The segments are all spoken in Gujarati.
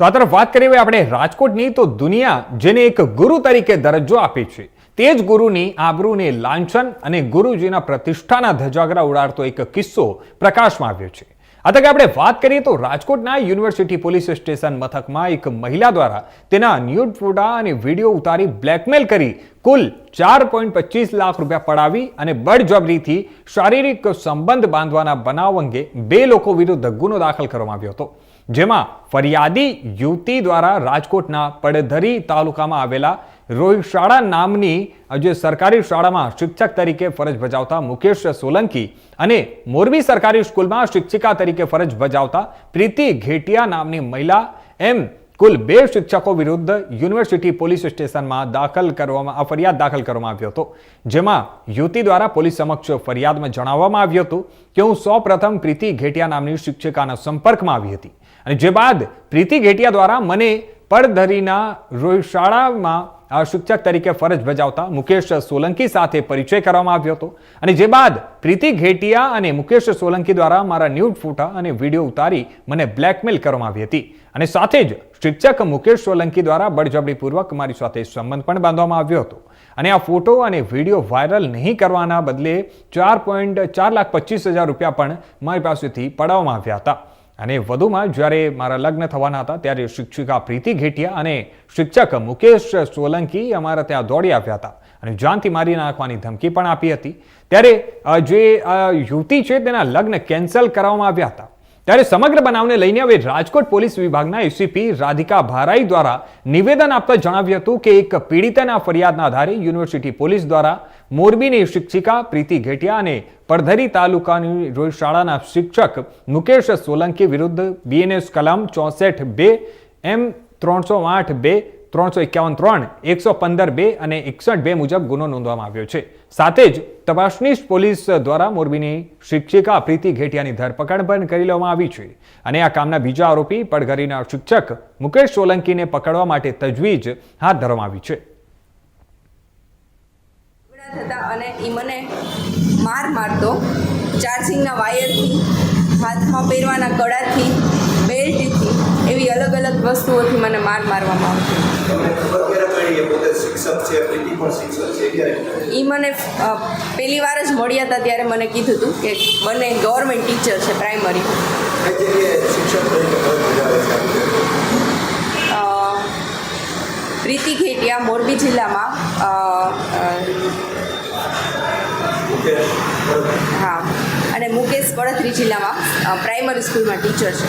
તો આ તરફ વાત કરીએ આપણે રાજકોટની, તો દુનિયા જેને એક ગુરુ તરીકે દરજ્જો આપે છે, તે જ ગુરુની આબરૂને લાંછન અને ગુરુજીના પ્રતિષ્ઠાના ધજાગરા ઉડાડતો એક કિસ્સો પ્રકાશમાં આવ્યો છે. આ તકે આપણે વાત કરીએ તો રાજકોટના યુનિવર્સિટી પોલીસ સ્ટેશન મથકમાં એક મહિલા દ્વારા તેના ન્યૂડ ફોટા અને વીડિયો ઉતારી બ્લેકમેલ કરી કુલ ચાર પોઈન્ટ પચીસ લાખ રૂપિયા પડાવી અને બળજબરીથી શારીરિક સંબંધ બાંધવાના બનાવ અંગે બે લોકો વિરુદ્ધ ગુનો દાખલ કરવામાં આવ્યો હતો. જેમાં ફરિયાદી યુવતી દ્વારા રાજકોટના પડધરી તાલુકામાં આવેલા રોહિશાળા નામની જે સરકારી શાળામાં શિક્ષક તરીકે ફરજ બજાવતા મુકેશ સોલંકી અને મોરબી સરકારી સ્કૂલમાં શિક્ષિકા તરીકે ફરજ બજાવતા પ્રીતિ ઘેટિયા નામની મહિલા એમ કુલ બે શિક્ષકો વિરુદ્ધ યુનિવર્સિટી પોલીસ સ્ટેશનમાં દાખલ કરવામાં, આ ફરિયાદ દાખલ કરવામાં આવ્યો હતો. જેમાં યુવતી દ્વારા પોલીસ સમક્ષ ફરિયાદમાં જણાવવામાં આવ્યું હતું કે હું સૌ પ્રથમ પ્રીતિ ઘેટિયા નામની શિક્ષિકાના સંપર્કમાં આવી હતી. અને જે બાદ પ્રીતિ ઘેટિયા દ્વારા મને પડધરીના રોહિશાળામાં શિક્ષક તરીકે ફરજ બજાવતા મુકેશ સોલંકી સાથે પરિચય કરવામાં આવ્યો હતો. અને જે બાદ પ્રીતિ ઘેટિયા અને મુકેશ સોલંકી દ્વારા મારા ન્યૂડ ફોટા અને વીડિયો ઉતારી મને બ્લેકમેલ કરવામાં આવી હતી. અને સાથે જ શિક્ષક મુકેશ સોલંકી દ્વારા બળજબડીપૂર્વક મારી સાથે સંબંધ પણ બાંધવામાં આવ્યો હતો. અને આ ફોટો અને વીડિયો વાયરલ નહીં કરવાના બદલે ચાર પોઈન્ટ ચાર લાખ પચીસ હજાર રૂપિયા પણ મારી પાસેથી પડાવવામાં આવ્યા હતા. અને વધુમાં જ્યારે મારા લગ્ન થવાના હતા ત્યારે શિક્ષિકા પ્રીતિ ઘેટિયા અને શિક્ષક મુકેશ સોલંકી અમારા ત્યાં દોડી આવ્યા હતા અને જાનથી મારી નાખવાની ધમકી પણ આપી હતી. ત્યારે જે યુવતી છે તેના લગ્ન કેન્સલ કરવામાં આવ્યા હતા. ત્યારે સમગ્ર બનાવને લઈને હવે રાજકોટ પોલીસ વિભાગના એસીપી રાધિકા ભારાઈ દ્વારા નિવેદન આપતા જણાવ્યું હતું કે એક પીડિતાના ફરિયાદના આધારે યુનિવર્સિટી પોલીસ દ્વારા મોરબીની શિક્ષિકા પ્રીતિ ઘેટિયા અને પડધરી તાલુકાની રોજ શાળાના શિક્ષક મુકેશ સોલંકી વિરુદ્ધ બીએનએસ કલમ ચોસઠ બે, એમ ત્રણસો આઠ બે ત્રણસો એકાવન ત્રણ, એકસો પંદર બે અને એકસઠ બે મુજબ ગુનો નોંધવામાં આવ્યો છે. સાથે જ તપાસનીશ પોલીસ દ્વારા મોરબીની શિક્ષિકા પ્રીતિ ઘેટિયાની ધરપકડ પણ કરી લેવામાં આવી છે. અને આ કામના બીજા આરોપી પડઘરીના શિક્ષક મુકેશ સોલંકીને પકડવા માટે તજવીજ હાથ ધરવામાં આવી છે. અને એ મને માર મારતો ચાર્જિંગના વાયરથી, હાથમાં પહેરવાના કડાથી વસ્તુઓથી મને માર મારવામાં આવતો એ મને પહેલી વાર જ મળ્યા હતા ત્યારે મને કીધું હતું કે બંને ગવર્મેન્ટ ટીચર છે પ્રાઇમરી પ્રીતિ ઘેટિયા મોરબી જિલ્લામાં હા, અને મુકેશ પડથરી જિલ્લામાં પ્રાઇમરી સ્કૂલમાં ટીચર છે.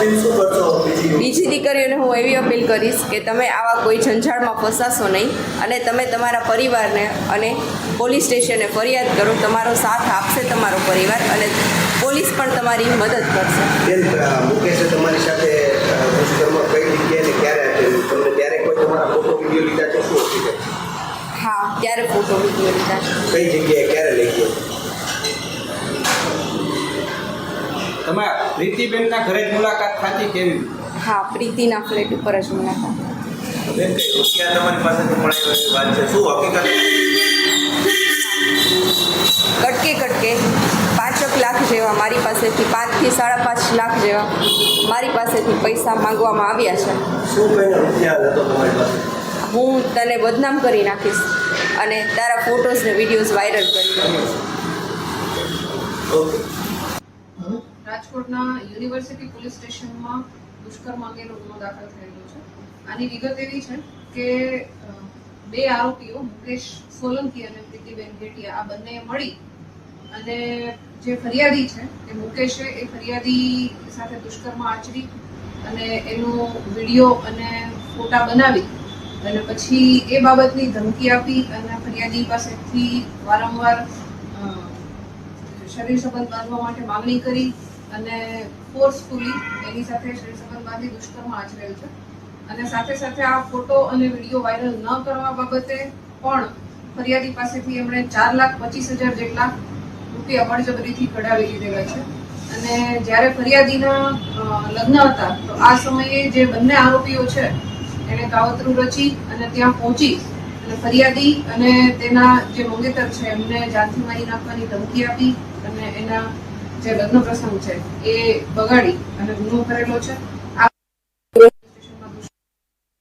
બીજી દીકરીઓને હું એવી અપીલ કરીશ કે તમે આવા કોઈ ઝંઝાળમાં ફસાશો નહીં અને તમે તમારા પરિવારને અને પોલીસ સ્ટેશને ફરિયાદ કરો તમારો સાથ આપશે તમારો પરિવાર અને પોલીસ પણ તમારી મદદ કરશે. મુકેશે તમારી સાથે હા ત્યારે ફોટો વીડિયો લીધા કઈ જગ્યાએ ક્યારે લઈ ગયો? તમે પ્રીતિબેનના ઘરે જ મુલાકાત થતી કેવી? હા પ્રીતિના ફ્લેટ ઉપર જ મુલાકાત. બેન કઈ રૂપિયા તમારી પાસેથી મળાયો એવી વાત છે? શું હકીકત? કટકે કટકે પાંચક લાખ જેવા મારી પાસેથી પાંચથી સાડા પાંચ લાખ જેવા મારી પાસેથી પૈસા માંગવામાં આવ્યા છે. શું કહીને રૂપિયા લેતો તમારી પાસે? હું તને બદનામ કરી નાખીશ અને તારા ફોટોઝ ને વિડીયોઝ વાયરલ કરી નાખીશ. ઓકે. રાજકોટના યુનિવર્સિટી પોલીસ સ્ટેશનમાં દુષ્કર્મ અંગેનો ગુનો દાખલ થયેલો છે. આની વિગત એવી છે કે બે આરોપીઓ, મુકેશ સોલંકી અને પ્રીતિબેન ઘેટિયા આ બંને મળી અને જે ફરિયાદી છે એ મુકેશે એ ફરિયાદી સાથે દુષ્કર્મ આચરી અને એનો વીડિયો અને ફોટા બનાવી અને પછી એ બાબતની ધમકી આપી અને ફરિયાદી પાસેથી વારંવાર શરીર સંબંધ બાંધવા માટે માંગણી કરી અને ફોર્સફુલી એની સાથે શરીર સંબંધ બાંધી દુષ્કર્મ આચરેલ છે. અને સાથે સાથે આ ફોટો અને વીડિયો વાયરલ ન કરવા બાબતે પણ ફરિયાદી પાસેથી એમણે ચાર લાખ પચીસ હજાર જેટલા રૂપિયા બળજબરીથી કઢાવી લીધેલા છે. અને જ્યારે ફરિયાદીના લગ્ન હતા, તો આ સમયે જે બંને આરોપીઓ છે એણે કાવતરું રચી અને ત્યાં પહોંચી અને ફરિયાદી અને તેના જે મંગેતર છે, એમને જાનથી મારી નાખવાની ધમકી આપી અને એના જે લગ્ન પ્રસંગ છે એ બગાડી અને ગુનો કરેલો છે.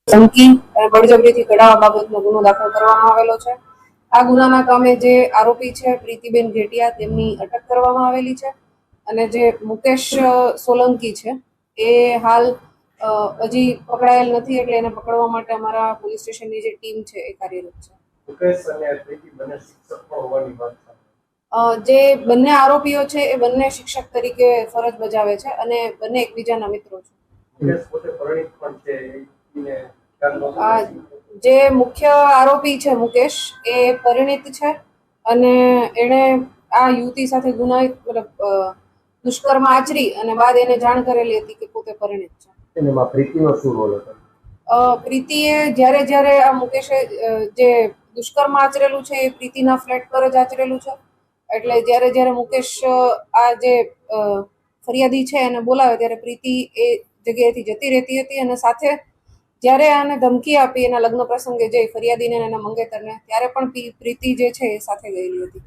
ધમકી અને બળજબરીથી કઢાવવા બાબતનો ગુનો દાખલ કરવામાં આવેલો છે. આ ગુનાના કામે જે આરોપી છે પ્રીતિબેન ઘેટિયા તેમની અટક કરવામાં આવેલી છે અને જે મુકેશ સોલંકી છે એ હાલ હજી પકડાયેલ નથી એટલે એને પકડવા માટે અમારા પોલીસ સ્ટેશનની જે ટીમ છે એ કાર્યરત છે. મુકેશ અને પ્રીતિ બંને શિક્ષક પણ હોવાની વાત જે બંને આરોપીઓ છે એ બંને શિક્ષક તરીકે ફરજ બજાવે છે અને બંને એકબીજાના મિત્રો છે. જે મુખ્ય આરોપી છે મુકેશ એ પરિણિત છે અને એણે આ યુવતી સાથે ગુનાહિત મતલબ દુષ્કર્મ આચરી અને બાદ એને જાણ કરેલી હતી કે પોતે પરિણીત છે. એનામાં પ્રીતિનો શું રોલ હતો? અ, પ્રીતિએ જ્યારે જ્યારે આ મુકેશે જે દુષ્કર્મ આચરેલું છે એ પ્રીતિના ફ્લેટ પર જ આચરેલું છે. એટલે જ્યારે જ્યારે મુકેશ આ જે ફરિયાદી છે એને બોલાવે ત્યારે પ્રીતિ એ જગ્યાએથી જતી રહેતી હતી અને સાથે જ્યારે આને ધમકી આપી એના લગ્ન પ્રસંગે જે ફરિયાદીને એના મંગેતરને, ત્યારે પણ પ્રીતિ જે છે એ સાથે ગયેલી હતી.